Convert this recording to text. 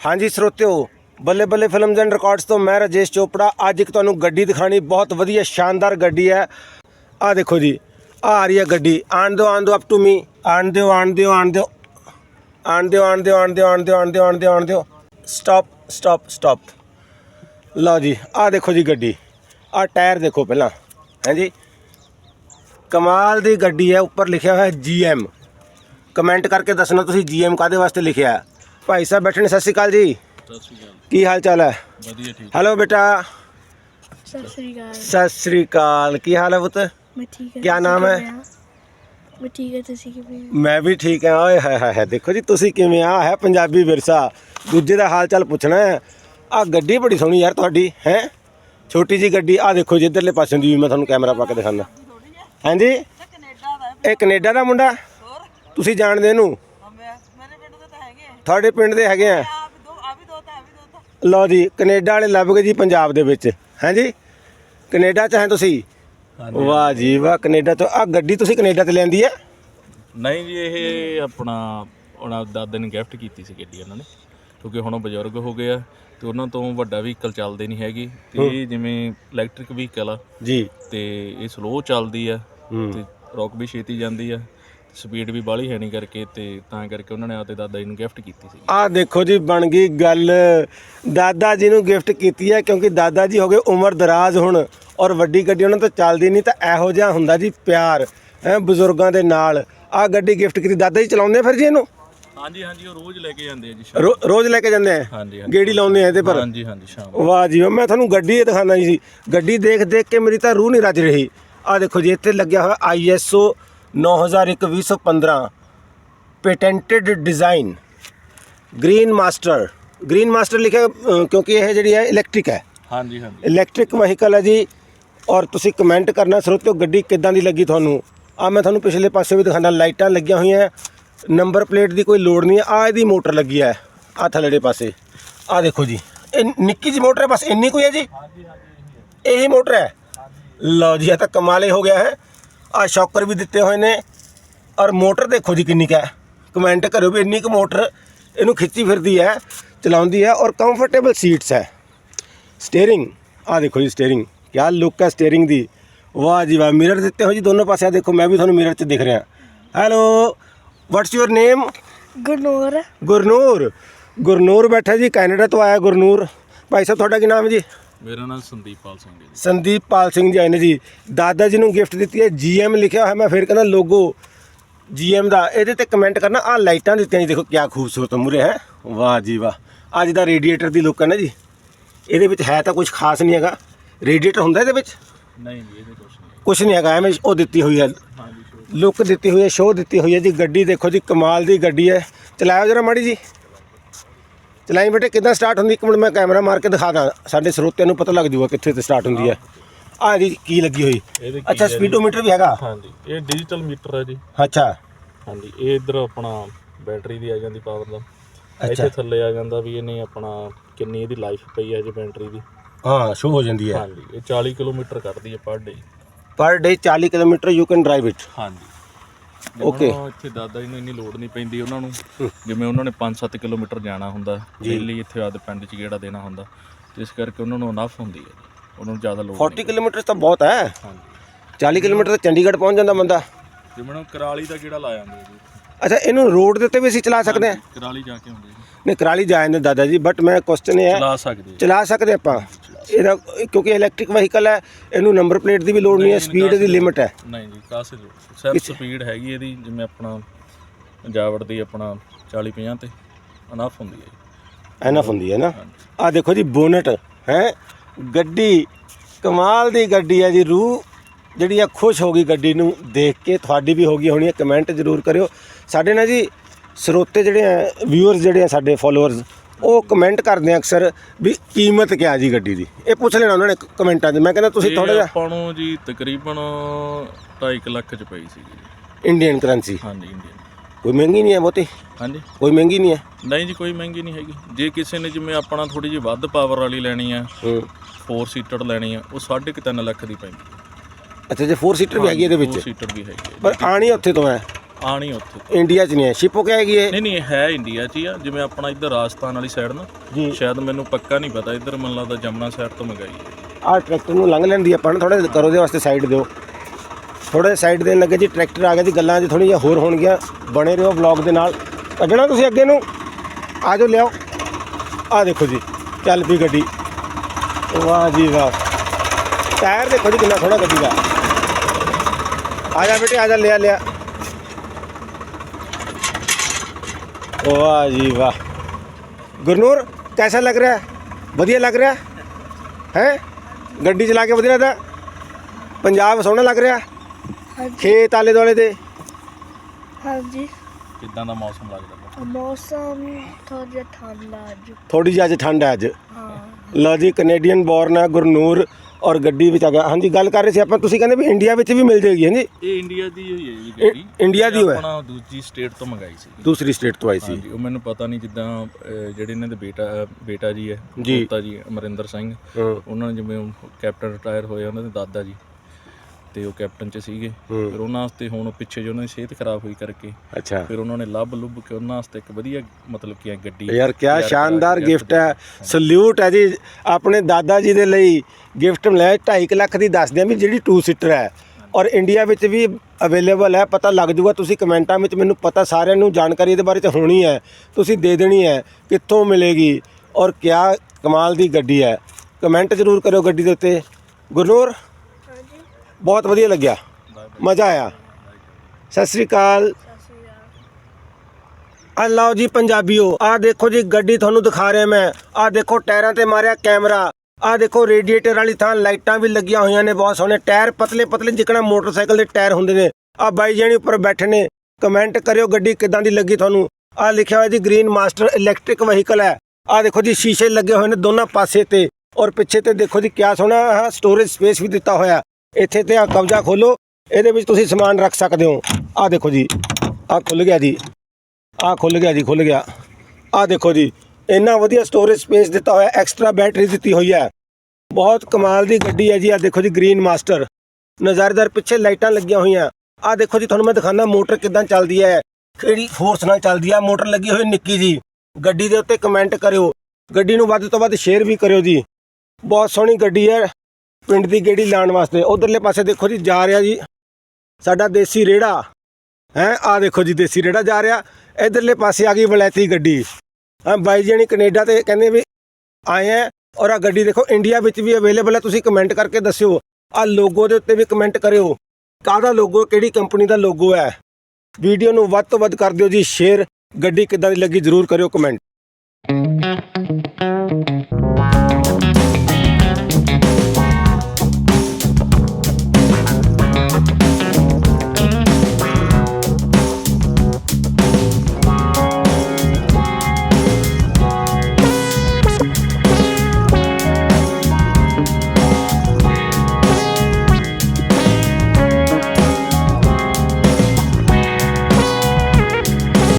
ਹਾਂਜੀ ਸਰੋਤਿਓ, ਬੱਲੇ ਬੱਲੇ ਫਿਲਮਸ ਐਂਡ ਰਿਕਾਰਡਸ ਤੋਂ ਮੈਂ ਰਾਜੇਸ਼ ਚੋਪੜਾ। ਅੱਜ ਇੱਕ ਤੁਹਾਨੂੰ ਗੱਡੀ ਦਿਖਾਣੀ ਬਹੁਤ ਵਧੀਆ, ਸ਼ਾਨਦਾਰ ਗੱਡੀ ਹੈ। ਆ ਦੇਖੋ ਜੀ ਆ ਆ ਰਹੀ ਹੈ ਗੱਡੀ। ਆਣ ਦਿਓ ਆਣ ਦਿਓ ਅਪ ਟੂ ਮੀ ਆਣ ਦਿਓ ਆਣ ਦਿਓ ਆਣ ਦਿਓ। ਆਣ ਦਿਓ ਆਣ ਦਿਓ ਆਣ ਦਿਓ ਆਣ ਦਿਓ ਆਣ ਦਿਓ ਆਣ ਦਿਓ ਆਣ ਦਿਓ। ਸਟਾਪ ਸਟਾਪ ਸਟਾਪ ਲਓ ਜੀ ਆ ਦੇਖੋ ਜੀ ਗੱਡੀ। ਆ ਟਾਇਰ ਦੇਖੋ ਪਹਿਲਾਂ। ਹੈ ਕਮਾਲ ਦੀ ਗੱਡੀ ਹੈ, ਉੱਪਰ ਲਿਖਿਆ ਹੋਇਆ ਜੀਐਮ ਕਮੈਂਟ ਕਰਕੇ ਦੱਸਣਾ ਤੁਸੀਂ ਜੀਐਮ ਕਾਦੇ ਵਾਸਤੇ ਲਿਖਿਆ ਭਾਈ ਸਾਹਿਬ ਬੈਠੇ ਨੇ ਸਤਿ ਸ਼੍ਰੀ ਅਕਾਲ ਜੀ। ਸਤਿ ਸ਼੍ਰੀ ਅਕਾਲ। ਕੀ ਹਾਲ ਚਾਲ ਹੈ? ਵਧੀਆ ਠੀਕ। ਹੈਲੋ ਬੇਟਾ। ਸਤਿ ਸ੍ਰੀ ਅਕਾਲ। ਸਤਿ ਸ਼੍ਰੀ ਅਕਾਲ। ਕੀ ਹਾਲ ਹੈ ਪੁੱਤ? ਮੈਂ ਠੀਕ ਹਾਂ ਕਿਆ ਨਾਮ ਹੈ? ਮੈਂ ਠੀਕ ਹਾਂ ਤੁਸੀਂ ਕਿਵੇਂ ਹੋ? ਮੈਂ ਵੀ ਠੀਕ ਹਾਂ। ਓਏ ਹਾਏ ਹਾਏ ਹਾਏ ਦੇਖੋ ਜੀ ਤੁਸੀਂ ਕਿਵੇਂ ਆ? ਹੈ ਪੰਜਾਬੀ ਵਿਰਸਾ। ਦੂਜੇ ਦਾ ਹਾਲ ਚਾਲ ਪੁੱਛਣਾ ਹੈ। ਆ ਗੱਡੀ ਬੜੀ ਸੋਹਣੀ ਯਾਰ ਤੁਹਾਡੀ ਹੈ? ਛੋਟੀ ਜੀ ਗੱਡੀ ਆ ਦੇਖੋ ਜੀ ਇੱਧਰਲੇ ਪਾਸੇ ਦੀ ਵੀ ਮੈਂ ਤੁਹਾਨੂੰ ਕੈਮਰਾ ਪਾ ਕੇ ਦਿਖਾਉਂਦਾ। ਹਾਂਜੀ? ਇਹ ਕੈਨੇਡਾ ਦਾ ਮੁੰਡਾ। ਤੁਸੀਂ ਜਾਣਦੇ ਇਹਨੂੰ? ਤੁਹਾਡੇ ਪਿੰਡ ਦੇ ਹੈਗੇ ਆ? ਲਓ ਜੀ ਕੈਨੇਡਾ ਵਾਲੇ ਲੱਭ ਗਏ ਜੀ ਪੰਜਾਬ ਦੇ ਵਿੱਚ। ਹਾਂਜੀ ਕੈਨੇਡਾ ਚ ਹੈ ਤੁਸੀਂ? ਵਾਹ ਜੀ ਵਾਹ ਕੈਨੇਡਾ ਤੋਂ ਆ ਗੱਡੀ ਤੁਸੀਂ ਕੈਨੇਡਾ ਤੇ ਲੈਂਦੀ ਹੈ ਨਹੀਂ ਜੀ ਇਹ ਆਪਣਾ ਉਹਨਾਂ ਦਾਦੇ ਨੇ ਗਿਫਟ ਕੀਤੀ ਸੀ ਗੱਡੀ ਉਹਨਾਂ ਨੇ। ਕਿਉਂਕਿ ਹੁਣ ਉਹ ਬਜ਼ੁਰਗ ਹੋ ਗਏ ਆ ਤੇ ਉਹਨਾਂ ਤੋਂ ਵੱਡਾ ਵਹੀਕਲ ਚੱਲਦੇ ਨਹੀਂ ਹੈਗੇ। ਤੇ ਇਹ ਜਿਵੇਂ ਇਲੈਕਟ੍ਰਿਕ ਵਹੀਕਲ ਆ ਜੀ। ਤੇ ਇਹ ਸਲੋ ਚੱਲਦੀ ਆ ਹੂੰ। ਤੇ ਰੌਕ ਵੀ ਛੇਤੀ ਜਾਂਦੀ ਆ। ਸਪੀਡ ਵੀ ਬਾਹਲੀ ਹੈ ਨਹੀਂ ਕਰਕੇ ਤੇ ਤਾਂ ਕਰਕੇ ਉਹਨਾਂ ਨੇ ਆਪਦੇ ਦਾਦਾ ਜੀ ਨੂੰ ਗਿਫਟ ਕੀਤੀ ਸੀ ਆ ਦੇਖੋ ਜੀ ਬਣ ਗਈ ਗੱਲ। ਦਾਦਾ ਜੀ ਨੂੰ ਗਿਫਟ ਕੀਤੀ ਹੈ ਕਿਉਂਕਿ ਦਾਦਾ ਜੀ ਹੋ ਗਏ ਉਮਰ ਦਰਾਜ਼ ਹੁਣ ਔਰ ਵੱਡੀ ਗੱਡੀ ਉਹਨਾਂ ਤੋਂ ਚੱਲਦੀ ਨਹੀਂ ਤਾਂ ਇਹੋ ਜਿਹਾ ਹੁੰਦਾ ਜੀ ਪਿਆਰ ਹੈ ਬਜ਼ੁਰਗਾਂ ਦੇ ਨਾਲ। ਆ ਗੱਡੀ ਗਿਫਟ ਕੀਤੀ ਦਾਦਾ ਜੀ ਚਲਾਉਂਦੇ ਫਿਰ ਜੀ ਇਹਨੂੰ? ਹਾਂਜੀ ਹਾਂਜੀ ਉਹ ਰੋਜ਼ ਲੈ ਕੇ ਜਾਂਦੇ ਆ ਜੀ ਸ਼ਾਮ ਰੋ- ਰੋਜ਼ ਲੈ ਕੇ ਜਾਂਦੇ ਆ? ਹਾਂਜੀ ਹਾਂਜੀ ਗੇੜੀ ਲਾਉਂਦੇ ਆ ਇਹਦੇ ਪਰ? ਹਾਂਜੀ ਹਾਂਜੀ ਸ਼ਾਮ ਵਾਹ ਜੀ ਵਾਹ, ਮੈਂ ਤੁਹਾਨੂੰ ਗੱਡੀ ਇਹ ਦਿਖਾਣਾ ਜੀ। ਗੱਡੀ ਦੇਖ ਦੇਖ ਕੇ ਮੇਰੀ ਤਾਂ ਰੂਹ ਨਹੀਂ ਰੱਜ ਰਹੀ। ਆ ਦੇਖੋ ਜੀ ਇੱਥੇ ਲੱਗਿਆ ਹੋਇਆ ISO 9001-2015 patented design green master green master ਲਿਖਿਆ ਅ, ਕਿਉਂਕਿ ਇਹ ਜਿਹੜੀ ਹੈ ਇਲੈਕਟ੍ਰਿਕ ਹੈ ਹਾਂਜੀ ਹਾਂਜੀ ਇਲੈਕਟ੍ਰਿਕ ਵਹੀਕਲ ਹੈ ਜੀ ਔਰ ਤੁਸੀਂ ਕਮੈਂਟ ਕਰਨਾ ਸਰੋਤਿਓ ਗੱਡੀ ਕਿੱਦਾਂ ਦੀ ਲੱਗੀ ਤੁਹਾਨੂੰ ਆ ਮੈਂ ਤੁਹਾਨੂੰ ਪਿਛਲੇ ਪਾਸੇ ਵੀ ਦਿਖਾਣਾ ਲਾਈਟਾਂ ਲੱਗੀਆਂ ਹੋਈਆਂ ਨੰਬਰ ਪਲੇਟ ਦੀ ਕੋਈ ਲੋੜ ਨਹੀਂ ਆ ਇਹਦੀ ਮੋਟਰ ਲੱਗੀ ਹੈ ਆ ਥੱਲੜੇ ਪਾਸੇ ਆ ਦੇਖੋ ਜੀ ਇਹ ਨਿੱਕੀ ਜੀ ਮੋਟਰ ਹੈ ਬਸ ਇੰਨੀ ਕੋਈ ਹੈ ਜੀ ਇਹੀ ਮੋਟਰ ਹੈ ਲਓ ਜੀ ਇਹ ਤਾਂ ਕਮਾਲੇ ਹੋ ਗਿਆ ਹੈ ਆ ਸ਼ੌਕਰ ਵੀ ਦਿੱਤੇ ਹੋਏ ਨੇ। ਔਰ ਮੋਟਰ ਦੇਖੋ ਜੀ ਕਿੰਨੀ ਕੁ ਹੈ। ਕਮੈਂਟ ਕਰਿਓ ਵੀ ਇੰਨੀ ਕੁ ਮੋਟਰ ਇਹਨੂੰ ਖਿੱਚੀ ਫਿਰਦੀ ਹੈ ਚਲਾਉਂਦੀ ਹੈ ਔਰ ਕੰਫਰਟੇਬਲ ਸੀਟਸ ਹੈ। ਸਟੀਅਰਿੰਗ ਆ ਦੇਖੋ ਜੀ ਸਟੀਅਰਿੰਗ ਕਿਆ ਲੁੱਕ ਹੈ ਸਟੀਅਰਿੰਗ ਦੀ। ਵਾਹ ਜੀ ਵਾਹ ਮਿਰਰ ਦਿੱਤੇ ਹੋ ਜੀ ਦੋਨੋਂ ਪਾਸੇ ਦੇਖੋ ਮੈਂ ਵੀ ਤੁਹਾਨੂੰ ਮਿਰਰ 'ਚ ਦਿਖ ਰਿਹਾ। Hello what's your name Gurnoor. Gurnoor. Gurnoor ਬੈਠਾ ਜੀ ਕੈਨੇਡਾ ਤੋਂ ਆਇਆ ਗੁਰਨੂਰ। ਭਾਈ ਸਾਹਿਬ ਤੁਹਾਡਾ ਕੀ ਨਾਮ ਹੈ ਜੀ? ਮੇਰਾ ਨਾਮ ਸੰਦੀਪਾਲ ਸਿੰਘ ਹੈ ਜੀ। ਸੰਦੀਪ ਪਾਲ ਸਿੰਘ ਜੀ ਆਏ ਨੇ ਜੀ। ਦਾਦਾ ਜੀ ਨੂੰ ਗਿਫਟ ਦਿੱਤੀ ਹੈ ਜੀਐਮ ਲਿਖਿਆ ਹੋਇਆ ਮੈਂ ਫਿਰ ਕਹਿੰਦਾ ਲੋਗੋ ਜੀਐਮ ਦਾ। ਇਹਦੇ ਤੇ ਕਮੈਂਟ ਕਰਨਾ ਆ ਲਾਈਟਾਂ ਦਿੱਤੀਆਂ ਜੀ ਦੇਖੋ ਕਿਆ ਖੂਬਸੂਰਤ ਮੂਰੇ ਹੈ। ਵਾਹ ਜੀ ਵਾਹ। ਅੱਜ ਦਾ ਰੇਡੀਏਟਰ ਦੀ ਲੁੱਕ ਹੈ ਨਾ ਜੀ। ਇਹਦੇ ਵਿੱਚ ਹੈ ਤਾਂ ਕੁਝ ਖਾਸ ਨਹੀਂ ਹੈਗਾ। ਰੇਡੀਏਟਰ ਹੁੰਦਾ ਇਹਦੇ ਵਿੱਚ? ਨਹੀਂ ਜੀ ਇਹਦੇ ਕੁਛ ਨਹੀਂ। ਕੁਝ ਨਹੀਂ ਹੈਗਾ ਐਵੇਂ ਉਹ ਦਿੱਤੀ ਹੋਈ ਹੈ। ਹਾਂਜੀ ਲੁੱਕ ਦਿੱਤੀ ਹੋਈ ਹੈ ਸ਼ੋਅ ਦਿੱਤੀ ਹੋਈ ਹੈ ਜੀ। ਗੱਡੀ ਦੇਖੋ ਜੀ ਕਮਾਲ ਦੀ ਗੱਡੀ ਹੈ। ਚਲਾਇਓ ਜਰਾ ਮਾੜੀ ਜੀ। ਚਲਾਈ ਬੇਟੇ ਕਿੱਦਾਂ ਸਟਾਰਟ ਹੁੰਦੀ? ਇੱਕ ਮਿੰਟ ਮੈਂ ਕੈਮਰਾ ਮਾਰ ਕੇ ਦਿਖਾ ਦਾਂ। ਸਾਡੇ ਸਰੋਤਿਆਂ ਨੂੰ ਪਤਾ ਲੱਗ ਜੂਗਾ ਕਿੱਥੇ ਤੇ ਸਟਾਰਟ ਹੁੰਦੀ ਹੈ। ਆ ਜੀ ਕੀ ਲੱਗੀ ਹੋਈ? ਇਹਦੇ ਕੀ ਅੱਛਾ ਹੈ ਜੀ? ਸਪੀਡੋਮੀਟਰ ਵੀ ਹੈਗਾ? ਹਾਂਜੀ ਇਹ ਡਿਜੀਟਲ ਮੀਟਰ ਹੈ ਜੀ। ਅੱਛਾ। ਹਾਂਜੀ ਇਹ ਇਧਰ ਆਪਣਾ ਬੈਟਰੀ ਦੀ ਆ ਜਾਂਦੀ ਪਾਵਰ ਦਾ। ਅੱਛਾ। ਇੱਥੇ ਥੱਲੇ ਆ ਜਾਂਦਾ ਵੀ ਇਹਨੇ ਆਪਣਾ ਕਿੰਨੀ ਇਹਦੀ ਲਾਈਫ ਪਈ ਹੈ ਜੀ ਬੈਟਰੀ ਦੀ। ਹਾਂ ਸ਼ੋ ਹੋ ਜਾਂਦੀ ਹੈ। ਹਾਂਜੀ ਇਹ 40 ਕਿਲੋਮੀਟਰ ਕੱਢਦੀ ਹੈ ਪਰ ਡੇ ਪਰ day 40 kilometre you can drive it ਹਾਂਜੀ। ਉਹਨਾਂ ਇੱਥੇ ਦਾਦਾ ਜੀ ਨੂੰ ਇੰਨੀ ਲੋਡ ਨਹੀਂ ਪੈਂਦੀ ਉਹਨਾਂ ਨੂੰ। ਜਿਵੇਂ ਉਹਨਾਂ ਨੇ 5-7 ਕਿਲੋਮੀਟਰ ਜਾਣਾ ਹੁੰਦਾ ਡੇਲੀ ਇੱਥੇ ਆਦੇ ਪਿੰਡ 'ਚ ਗੇੜਾ ਦੇਣਾ ਹੁੰਦਾ। ਤੇ ਇਸ ਕਰਕੇ ਉਹਨਾਂ ਨੂੰ ਅਨਫ ਹੁੰਦੀ ਹੈ। ਉਹਨਾਂ ਨੂੰ ਜ਼ਿਆਦਾ ਲੋਡ 40 ਕਿਲੋਮੀਟਰ ਤਾਂ ਬਹੁਤ ਹੈ। ਹਾਂਜੀ। 40 ਕਿਲੋਮੀਟਰ ਤਾਂ ਚੰਡੀਗੜ੍ਹ ਪਹੁੰਚ ਜਾਂਦਾ ਬੰਦਾ। ਜਿਵੇਂ ਹੁਣ ਕਰਾਲੀ ਦਾ ਗੇੜਾ ਲਾ ਜਾਂਦੇ ਜੀ। ਅੱਛਾ ਇਹਨੂੰ ਰੋਡ ਦੇ ਉੱਤੇ ਵੀ ਅਸੀਂ ਚਲਾ ਸਕਦੇ ਹਾਂ? ਕਰਾਲੀ ਜਾ ਕੇ ਹੁੰਦੇ ਨਹੀਂ ਕਰਾਲੀ ਜਾ ਜਾਂਦੇ ਦਾਦਾ ਜੀ ਬਟ ਮੈਂ ਕੁਐਸਚਨ ਇਹ ਹੈ ਚਲਾ ਸਕਦੇ ਚਲਾ ਸਕਦੇ ਆਪਾਂ? ਇਹਦਾ ਕਿਉਂਕਿ ਇਲੈਕਟ੍ਰਿਕ ਵਹੀਕਲ ਹੈ ਇਹਨੂੰ ਨੰਬਰ ਪਲੇਟ ਦੀ ਵੀ ਲੋੜ ਨਹੀਂ ਹੈ ਸਪੀਡ ਦੀ ਲਿਮਿਟ ਹੈ। ਨਹੀਂ ਜੀ ਕਾਸੇ ਸਿਰਫ ਸਪੀਡ ਹੈਗੀ ਇਹਦੀ ਜਿਵੇਂ ਆਪਣਾ ਪੰਜਾਬ ਦੀ ਆਪਣਾ 40 50 ਤੇ ਅਨਫ ਹੁੰਦੀ ਹੈ। ਐਨਫ ਹੁੰਦੀ ਹੈ ਨਾ? ਆ ਦੇਖੋ ਜੀ ਬੋਨਟ ਹੈ। ਗੱਡੀ ਕਮਾਲ ਦੀ ਗੱਡੀ ਹੈ ਜੀ ਰੂਹ ਜਿਹੜੀ ਆ ਖੁਸ਼ ਹੋ ਗਈ ਗੱਡੀ ਨੂੰ ਦੇਖ ਕੇ ਤੁਹਾਡੀ ਵੀ ਹੋ ਗਈ ਹੋਣੀ ਹੈ ਕਮੈਂਟ ਜ਼ਰੂਰ ਕਰਿਓ। ਸਾਡੇ ਨਾਲ ਜੀ ਸਰੋਤੇ ਜਿਹੜੇ ਆ ਵਿਊਅਰਸ ਜਿਹੜੇ ਆ ਸਾਡੇ ਫਾਲੋਅਰਸ ਉਹ ਕਮੈਂਟ ਕਰਦੇ ਆ ਅਕਸਰ ਵੀ ਕੀਮਤ ਕਿਆ ਜੀ ਗੱਡੀ ਦੀ? ਇਹ ਪੁੱਛ ਲੈਣਾ ਉਹਨਾਂ ਨੇ ਕਮੈਂਟਾਂ 'ਚ। ਮੈਂ ਕਹਿੰਦਾ ਤੁਸੀਂ ਥੋੜਾ ਜਿਹਾ ਆਪਾਂ ਨੂੰ ਜੀ ਤਕਰੀਬਨ 2.5 ਲੱਖ ਚ ਪਈ ਸੀ ਜੀ। ਇੰਡੀਅਨ ਕਰੰਸੀ ਹਾਂਜੀ ਇੰਡੀਅਨ ਕੋਈ ਮਹਿੰਗੀ ਨਹੀਂ ਹੈ ਬਹੁਤੀ? ਹਾਂਜੀ। ਕੋਈ ਮਹਿੰਗੀ ਨਹੀਂ ਹੈ? ਨਹੀਂ ਜੀ ਕੋਈ ਮਹਿੰਗੀ ਨਹੀਂ ਹੈਗੀ। ਜੇ ਕਿਸੇ ਨੇ ਜਿਵੇਂ ਆਪਣਾ ਥੋੜੀ ਜਿਹੀ ਵੱਧ ਪਾਵਰ ਵਾਲੀ ਲੈਣੀ ਆ ਹੂੰ। 4 ਸੀਟਰ ਲੈਣੀ ਆ ਉਹ 3.5 ਲੱਖ ਦੀ ਪੈਂਦੀ ਅੱਛਾ ਜੇ 4 ਸੀਟਰ ਵੀ ਹੈਗੀ ਇਹਦੇ ਵਿੱਚ? 4 ਸੀਟਰ ਵੀ ਹੈਗੀ ਹੈ ਪਰ ਆਣੀ ਉੱਥੇ ਤੋਂ ਹੈ ਆਣੀ ਉੱਥੇ। ਇੰਡੀਆ 'ਚ ਨਹੀਂ ਹੈ ਸ਼ਿਪ ਹੋ ਕੇ ਆਏਗੀ ਇਹ? ਨਹੀਂ ਨਹੀਂ ਹੈ ਇੰਡੀਆ 'ਚ ਹੀ ਆ। ਜਿਵੇਂ ਆਪਣਾ ਇੱਧਰ ਰਾਜਸਥਾਨ ਵਾਲੀ ਸਾਈਡ ਨਾ ਜੀ। ਸ਼ਾਇਦ ਮੈਨੂੰ ਪੱਕਾ ਨਹੀਂ ਪਤਾ। ਇੱਧਰ ਮੈਨੂੰ ਲੱਗਦਾ ਜਮਨਾ ਸਾਈਡ ਤੋਂ ਮੰਗਾਈ ਹੈ। ਆਹ ਟਰੈਕਟਰ ਨੂੰ ਲੰਘ ਲੈਂਦੀ ਆਪਾਂ ਨਾ ਥੋੜਾ ਕਰੋ ਦੇ ਵਾਸਤੇ ਸਾਈਡ ਦਿਓ। ਥੋੜੇ ਸਾਈਡ ਦੇਣ ਲੱਗੇ ਜੀ ਟਰੈਕਟਰ ਆ ਗਿਆ ਜੀ। ਗੱਲਾਂ 'ਚ ਥੋੜੀ ਜਿਹਾ ਹੋਰ ਹੋਣਗੀਆਂ। ਬਣੇ ਰਹੋ ਵਲੌਗ ਦੇ ਨਾਲ। ਕੱਢਣਾ ਤੁਸੀਂ ਅੱਗੇ ਨੂੰ। ਆ ਜਾਓ ਲਿਆਓ। ਆ ਦੇਖੋ ਜੀ ਚੱਲ ਪਈ ਗੱਡੀ। ਵਾਹ ਜੀ ਵਾਹ। ਟਾਇਰ ਦੇਖੋ ਜੀ ਕਿੰਨਾ ਸੋਹਣਾ ਗੱਡੀ ਦਾ। ਆ ਜਾ ਬੇਟੇ ਆ ਜਾ ਲਿਆ ਲਿਆ। ਵਾਹ ਜੀ ਵਾਹ। ਗੁਰਨੂਰ ਕੈਸਾ ਲੱਗ ਰਿਹਾ? ਵਧੀਆ ਲੱਗ ਰਿਹਾ? ਹੈ? ਗੱਡੀ ਚਲਾ ਕੇ ਵਧੀਆ ਲੱਗਦਾ? ਪੰਜਾਬ ਸੋਹਣਾ ਲੱਗ ਰਿਹਾ? ਖੇਤ ਆਲੇ ਦੁਆਲੇ ਦੇ ਹਾਂਜੀ। ਕਿੱਦਾਂ ਦਾ ਮੌਸਮ ਲੱਗਦਾ ਮੌਸਮ ਥੋੜਾ ਠੰਡਾ ਅੱਜ। ਥੋੜੀ ਜਿਹੀ ਅੱਜ ਠੰਡ ਹੈ ਅੱਜ। ਹਾਂ। ਲਓ ਜੀ ਕੈਨੇਡੀਅਨ ਬੋਰਨ ਹੈ ਗੁਰਨੂਰ। ਔਰ ਗੱਡੀ ਵਿੱਚ ਆ ਗਿਆ। ਹਾਂਜੀ ਗੱਲ ਕਰ ਰਹੇ ਸੀ ਆਪਾਂ। ਤੁਸੀਂ ਕਹਿੰਦੇ ਵੀ ਇੰਡੀਆ ਵਿੱਚ ਵੀ ਮਿਲ ਜਾਏਗੀ ਹਾਂਜੀ? ਇਹ ਇੰਡੀਆ ਦੀ ਹੋਈ ਹੈ ਜੀ ਇਹ ਗੱਡੀ ਇੰਡੀਆ ਦੀ ਹੋਇਆ। ਆਪਣਾ ਦੂਜੀ ਸਟੇਟ ਤੋਂ ਮੰਗਾਈ ਸੀ। ਦੂਸਰੀ ਸਟੇਟ ਤੋਂ ਆਈ ਸੀ। ਹਾਂਜੀ ਉਹ ਮੈਨੂੰ ਪਤਾ ਨਹੀਂ ਜਿੱਦਾਂ ਅਹ, ਜਿਹੜੇ ਇਹਨਾਂ ਦੇ ਬੇਟਾ ਬੇਟਾ ਜੀ ਹੈ ਜੀ। ਪੋਤਾ ਜੀ ਅਮਰਿੰਦਰ ਸਿੰਘ। ਉਹਨਾਂ ਨੇ ਜਿਵੇਂ ਕੈਪਟਨ ਰਿਟਾਇਰ ਹੋਏ ਉਹਨਾਂ ਦੇ ਦਾਦਾ ਜੀ। ਤੇ ਉਹ ਕੈਪਟਨ ਚ ਸੀਗੇ। ਹੂੰ। ਫਿਰ ਉਹਨਾਂ ਵਾਸਤੇ ਹੁਣ ਪਿੱਛੇ ਜੋ ਉਹਨਾਂ ਦੀ ਸਿਹਤ ਖਰਾਬ ਹੋਈ ਕਰਕੇ ਅੱਛਾ। ਫਿਰ ਉਹਨਾਂ ਨੇ ਲੱਭ ਲੁੱਭ ਕੇ ਉਹਨਾਂ ਵਾਸਤੇ ਇੱਕ ਵਧੀਆ ਮਤਲਬ ਕਿ ਇਹ ਗੱਡੀ ਯਾਰ ਕਿਆ ਸ਼ਾਨਦਾਰ ਗਿਫਟ ਹੈ। ਸਲੂਟ ਹੈ ਜੀ। ਆਪਣੇ ਦਾਦਾ ਜੀ ਦੇ ਲਈ ਗਿਫਟ ਮਿਲਿਆ 2.5 ਲੱਖ ਦੀ ਦੱਸਦੇ ਆ ਵੀ ਜਿਹੜੀ 2 ਸੀਟਰ ਹੈ। ਔਰ ਇੰਡੀਆ ਵਿੱਚ ਵੀ ਅਵੇਲੇਬਲ ਹੈ। ਪਤਾ ਲੱਗ ਜੂਗਾ ਤੁਸੀਂ ਕਮੈਂਟਾਂ ਵਿੱਚ ਮੈਨੂੰ ਪਤਾ ਸਾਰਿਆਂ ਨੂੰ ਜਾਣਕਾਰੀ ਇਹਦੇ ਬਾਰੇ ਚ ਹੋਣੀ ਹੈ। ਤੁਸੀਂ ਦੇ ਦੇਣੀ ਹੈ। ਕਿੱਥੋਂ ਮਿਲੇਗੀ? ਔਰ ਕਿਆ ਕਮਾਲ ਦੀ ਗੱਡੀ ਹੈ। ਕਮੈਂਟ ਜ਼ਰੂਰ ਕਰਿਓ ਗੱਡੀ ਦੇ ਉੱਤੇ। ਗੁਰਨੂਰ। ਬਹੁਤ ਵਧੀਆ ਲੱਗਿਆ। ਮਜ਼ਾ ਆਇਆ। ਸਤਿ ਸ੍ਰੀ ਅਕਾਲ। ਸਤਿ ਆ ਲਓ ਜੀ ਪੰਜਾਬੀਓ, ਆ ਦੇਖੋ ਜੀ ਗੱਡੀ ਤੁਹਾਨੂੰ ਦਿਖਾ ਰਿਹਾ ਮੈਂ। ਆ ਦੇਖੋ ਟਾਇਰਾਂ ਤੇ ਮਾਰਿਆ ਕੈਮਰਾ। ਆ ਦੇਖੋ ਰੇਡੀਏਟਰ ਵਾਲੀ ਥਾਂ ਲਾਈਟਾਂ ਵੀ ਲੱਗੀਆਂ ਹੋਈਆਂ ਨੇ, ਬਹੁਤ ਸੋਹਣੇ ਟਾਇਰ ਪਤਲੇ ਪਤਲੇ ਜਿਕਣਾ ਮੋਟਰਸਾਈਕਲ ਦੇ ਟਾਇਰ ਹੁੰਦੇ ਨੇ। ਆ ਬਾਈ ਜਾਨੀ ਉੱਪਰ ਬੈਠੇ ਨੇ। ਕਮੈਂਟ ਕਰਿਓ ਗੱਡੀ ਕਿਦਾਂ ਦੀ ਲੱਗੀ ਤੁਹਾਨੂੰ। ਆ ਲਿਖਿਆ ਹੋਇਆ ਜੀ ਗ੍ਰੀਨ ਮਾਸਟਰ ਇਲੈਕਟ੍ਰਿਕ ਵਹੀਕਲ ਹੈ। ਆ ਦੇਖੋ ਜੀ ਸ਼ੀਸ਼ੇ ਲੱਗੇ ਹੋਏ ਨੇ ਦੋਨਾਂ ਪਾਸੇ ਤੇ। ਔਰ ਪਿੱਛੇ ਤੇ ਦੇਖੋ ਜੀ ਕਿਆ ਸੋਹਣਾ ਸਟੋਰੇਜ ਸਪੇਸ ਵੀ ਦਿੱਤਾ ਹੋਇਆ। ਇੱਥੇ ਤੇ ਆ ਕਬਜ਼ਾ ਖੋਲੋ, ਇਹਦੇ ਵਿੱਚ ਤੁਸੀਂ ਸਮਾਨ ਰੱਖ ਸਕਦੇ ਹੋ। ਆ ਦੇਖੋ ਜੀ ਆ ਖੁੱਲ ਗਿਆ ਜੀ। ਆ ਖੁੱਲ ਗਿਆ ਜੀ ਖੁੱਲ ਗਿਆ। ਆ ਦੇਖੋ ਜੀ, ਇੰਨਾ ਵਧੀਆ ਸਟੋਰੇਜ ਸਪੇਸ ਦਿੱਤਾ ਹੋਇਆ ਐਕਸਟਰਾ ਬੈਟਰੀ ਦਿੱਤੀ ਹੋਈ ਹੈ। ਬਹੁਤ ਕਮਾਲ ਦੀ ਗੱਡੀ ਹੈ ਜੀ ਆ ਦੇਖੋ ਜੀ ਗ੍ਰੀਨ ਮਾਸਟਰ ਨਜ਼ਾਰੇਦਾਰ ਪਿੱਛੇ ਲਾਈਟਾਂ ਲੱਗੀਆਂ ਹੋਈਆਂ। ਆ ਦੇਖੋ ਜੀ, ਤੁਹਾਨੂੰ ਮੈਂ ਦਿਖਾਣਾ ਮੋਟਰ ਕਿਦਾਂ ਚੱਲਦੀ ਹੈ, ਕਿਹੜੀ ਫੋਰਸ ਨਾਲ ਚੱਲਦੀ ਆ ਮੋਟਰ ਲੱਗੀ ਹੋਈ ਨਿੱਕੀ ਜੀ। ਗੱਡੀ ਦੇ ਉੱਤੇ ਕਮੈਂਟ ਕਰਿਓ। ਗੱਡੀ ਨੂੰ ਵੱਧ ਤੋਂ ਵੱਧ ਸ਼ੇਅਰ ਵੀ ਕਰਿਓ ਜੀ। ਬਹੁਤ ਸੋਹਣੀ ਗੱਡੀ ਹੈ। ਪਿੰਡ ਦੀ ਗੇੜੀ ਲਾਉਣ ਵਾਸਤੇ। ਉਧਰਲੇ ਪਾਸੇ ਦੇਖੋ ਜੀ, ਜਾ ਰਿਹਾ ਜੀ ਸਾਡਾ ਦੇਸੀ ਰੇੜਾ। ਹੈ ਆ ਦੇਖੋ ਜੀ, ਦੇਸੀ ਰੇੜਾ ਜਾ ਰਿਹਾ। ਇਧਰਲੇ ਪਾਸੇ ਆ ਗਈ ਵਲੈਤੀ ਗੱਡੀ। ਹਾਂ, ਬਾਈ ਜਣੀ ਕੈਨੇਡਾ ਤੇ ਕਹਿੰਦੇ ਵੀ ਆਏ ਆ ਔਰ ਆ ਗੱਡੀ ਦੇਖੋ, ਇੰਡੀਆ ਵਿੱਚ ਵੀ ਅਵੇਲੇਬਲ ਹੈ ਤੁਸੀਂ ਕਮੈਂਟ ਕਰਕੇ ਦੱਸਿਓ। ਆ ਲੋਗੋ ਦੇ ਉੱਤੇ ਵੀ ਕਮੈਂਟ ਕਰਿਓ। ਕਾਹਦਾ ਲੋਗੋ, ਕਿਹੜੀ ਕੰਪਨੀ ਦਾ ਲੋਗੋ ਹੈ? ਵੀਡੀਓ ਨੂੰ ਵੱਧ ਤੋਂ ਵੱਧ ਕਰ ਦਿਓ ਜੀ, ਸ਼ੇਅਰ। ਗੱਡੀ ਕਿੱਦਾਂ ਦੀ ਲੱਗੀ ਜਰੂਰ ਕਰਿਓ ਕਮੈਂਟ।